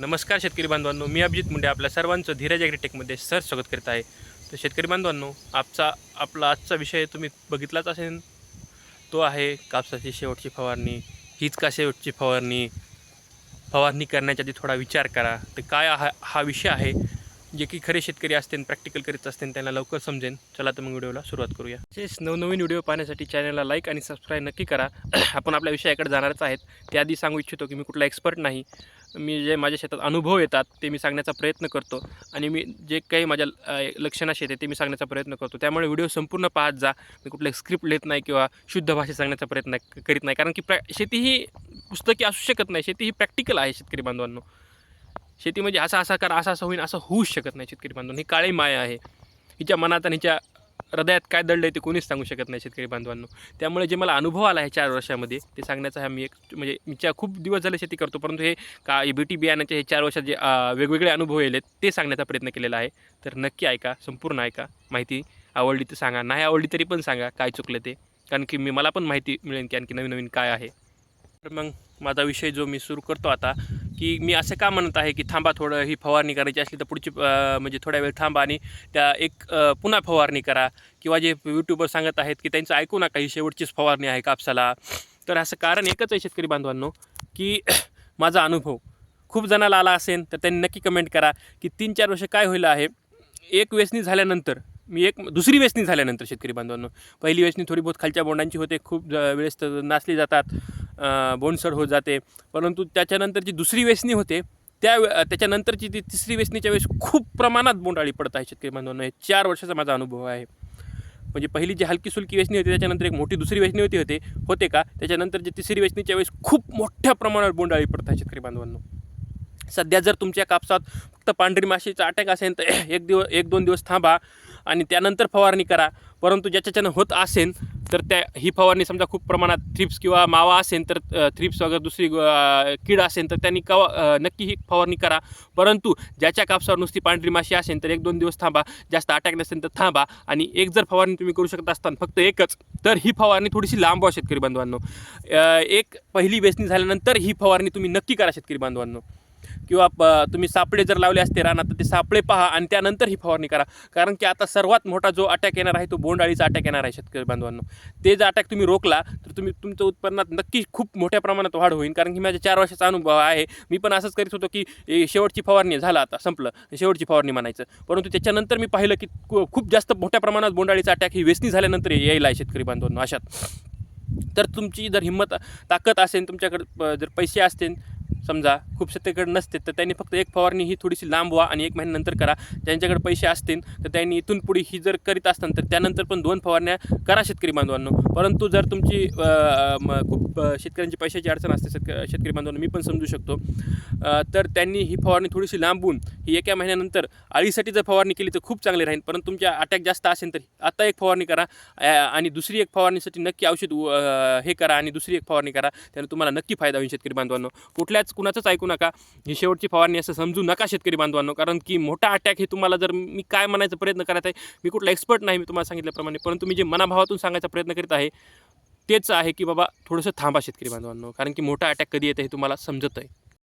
नमस्कार शेतकरी बांधवांनो मी अभिजित मुंडे आपल्या सर्वांचं धीरज ॲग्रीटेकमध्ये सर स्वागत करीत आहे. तर शेतकरी बांधवांनो आजचा आपला आजचा विषय तुम्ही बघितलाच असेल. तो आहे कापसाची शेवटची फवारणी. हीच का शेवटची फवारणी? फवारणी करण्याच्या आधी थोडा विचार करा. तर काय हा हा विषय आहे? जे की खरे शेतकरी असतील प्रॅक्टिकल करीत असतील त्यांना लवकर समजेन. चला तर मग व्हिडिओला सुरुवात करूया. तसेच नवनवीन व्हिडिओ पाहण्यासाठी चॅनलला लाईक आणि सबस्क्राईब नक्की करा. आपण आपल्या विषयाकडे जाणारच आहेत. त्याआधी सांगू इच्छितो की मी कुठला एक्सपर्ट नाही. मी जे माझ्या शेतात अनुभव येतात ते मी सांगण्याचा प्रयत्न करतो. आणि मी जे काही माझ्या लक्षणाशी येते ते मी सांगण्याचा प्रयत्न करतो. त्यामुळे व्हिडिओ संपूर्ण पाहत जा. मी कुठलं स्क्रिप्ट लिहित नाही किंवा शुद्ध भाषेत सांगण्याचा प्रयत्न करीत नाही. कारण की प्रॅ शेती ही पुस्तकी असू शकत नाही. शेती ही प्रॅक्टिकल आहे शेतकरी बांधवांनो. शेती म्हणजे असा असा करा असा असं होईन असं होऊच शकत नाही शेतकरी बांधवांनो. ही काळी माया आहे. हिच्या मनात आणि हिच्या हृदयात काय दडलं आहे ते कोणीच सांगू शकत नाही शेतकरी बांधवांनो. त्यामुळे जे मला अनुभव आला आहे चार वर्षामध्ये ते सांगण्याचा हा मी एक म्हणजे मी च्या खूप दिवस झाले शेती करतो परंतु हे का बी टी बियाण्याचे हे चार वर्षात जे वेगवेगळे अनुभव येलेत ते सांगण्याचा प्रयत्न केलेला आहे. तर नक्की ऐका संपूर्ण ऐका. माहिती आवडली तर सांगा नाही आवडली तरी पण सांगा काय चुकलं ते. कारण की मी मला पण माहिती मिळेल की आणखी नवीन नवीन काय आहे. तर मग माझा विषय जो मी सुरू करतो आता की मी असं का म्हणत आहे की थांबा थोडं ही फवारणी करायची असली तर पुढची म्हणजे थोड्या वेळ थांबा आणि त्या एक पुन्हा फवारणी करा. किंवा जे यूट्यूबर सांगत आहेत की त्यांचं ऐकू नका ही शेवटचीच फवारणी आहे कापसाला. तर असं कारण एकच आहे शेतकरी बांधवांनो की माझा अनुभव. खूप जणाला आला असेल तर त्यांनी नक्की कमेंट करा की तीन चार वर्ष काय होईल आहे. एक वेचणी झाल्यानंतर मी एक दुसरी वेचणी झाल्यानंतर शेतकरी बांधवांनो. पहिली वेचणी थोडी बहुत खालच्या बोंडांची होते खूप वेळेस तर नाचली जातात. बोंडसड होत जाते. परंतु त्याच्यानंतर जी दुसरी वेचणी होते. त्या त्याच्यानंतरची ती तिसरी वेचणीच्या वेळेस खूप प्रमाणात बोंडाळी पडत आहे शेतकरी बांधवांना. हे चार वर्षाचा माझा अनुभव आहे. म्हणजे पहिली जी हलकी सुलकी वेचणी होती त्याच्यानंतर एक मोठी दुसरी वेचणी होती होते होते का? त्याच्यानंतर जी तिसरी वेचणीच्या वेळेस खूप मोठ्या प्रमाणात बोंडाळी पडत आहे शेतकरी बांधवांनो. सध्या जर तुमच्या कापसात फक्त पांढरी माशीचा अटॅक असेल तर एक दिवस एक दोन दिवस थांबा. आणि त्यानंतर फवारणी करा. परंतु ज्याच्याच्यानं होत असेल तर त्या ही फवारणी समजा खूप प्रमाणात थ्रिप्स किंवा मावा असेल तर थ्रिप्स वगैरे दुसरी कीड असेल तर त्यांनी कवा नक्की ही फवारणी करा. परंतु ज्याच्या कापसावर नुसती पांढरी माशी असेल तर एक दोन दिवस थांबा. जास्त अटॅक नसेल तर थांबा. आणि एक जर फवारणी तुम्ही करू शकत असताना फक्त एकच तर ही फवारणी थोडीशी लांब व्हा शेतकरी बांधवांनो. एक पहिली वेचणी झाल्यानंतर ही फवारणी तुम्ही नक्की करा शेतकरी बांधवांनो. किंवा तुम्ही सापळे जर लावले असते रानात तर ते सापळे पहा आणि त्यानंतर ही फवारणी करा. कारण की आता सर्वात मोठा जो अटॅक येणार आहे तो बोंडाळीचा अटॅक येणार आहे शेतकरी बांधवांनो. ते जर अटॅक तुम्ही रोखला तर तुम्ही तुमच्या उत्पन्नात नक्की खूप मोठ्या प्रमाणात वाढ होईल. कारण की माझ्या चार वर्षाचा अनुभव आहे. मी पण असंच करीत होतो की शेवटची फवारणी झाला आता संपलं. शेवटची फवारणी म्हणायचं. परंतु त्याच्यानंतर मी पाहिलं की खूप जास्त मोठ्या प्रमाणात बोंडाळीचा अटॅक ही वेचणी झाल्यानंतर यायला आहे शेतकरी बांधवांनो अशात. तर तुमची जर हिंमत ताकद असेल तुमच्याकडे जर पैसे असतील समजा खूप सत्तेकडे नसते तर त्यांनी फक्त एक फवारणी ही थोडीशी लांब व्हा आणि एक महिन्यानंतर करा. ज्यांच्याकडे पैसे असतील तर त्यांनी इथून पुढे ही जर करीत असताना तर त्यानंतर पण दोन फवारण्या करा शेतकरी बांधवांनो. परंतु जर तुमची खूप शेतकऱ्यांची पैशाची अडचण असते शेतक शेतकरी बांधवांनो मी पण समजू शकतो. तर त्यांनी ही फवारणी थोडीशी लांबून ही एका महिन्यानंतर अळीसाठी जर फवारणी केली तर खूप चांगली राहील. परंतु तुमच्या अटॅक जास्त असेल तर आता एक फवारणी करा आणि दुसरी एक फवारणीसाठी नक्की औषध हे करा आणि दुसरी एक फवारणी करा. त्याने तुम्हाला नक्की फायदा होईल शेतकरी बांधवांनो. कुठल्याच कुणाचंच ऐकू नका. ही शेवटची फवारणी असं समजू नका शेतकरी बांधवांनो कारण की मोठा अटॅक हे तुम्हाला जर मी काय म्हणायचा प्रयत्न करत आहे मी कुठला एक्सपर्ट नाही मी तुम्हाला सांगितल्याप्रमाणे परंतु मी जे मनाभावातून सांगायचा प्रयत्न करीत आहे तेच आहे की बाबा थोडंसं थांबा शेतकरी बांधवांनो कारण की मोठा अटॅक कधी येतं हे तुम्हाला समजत आहे.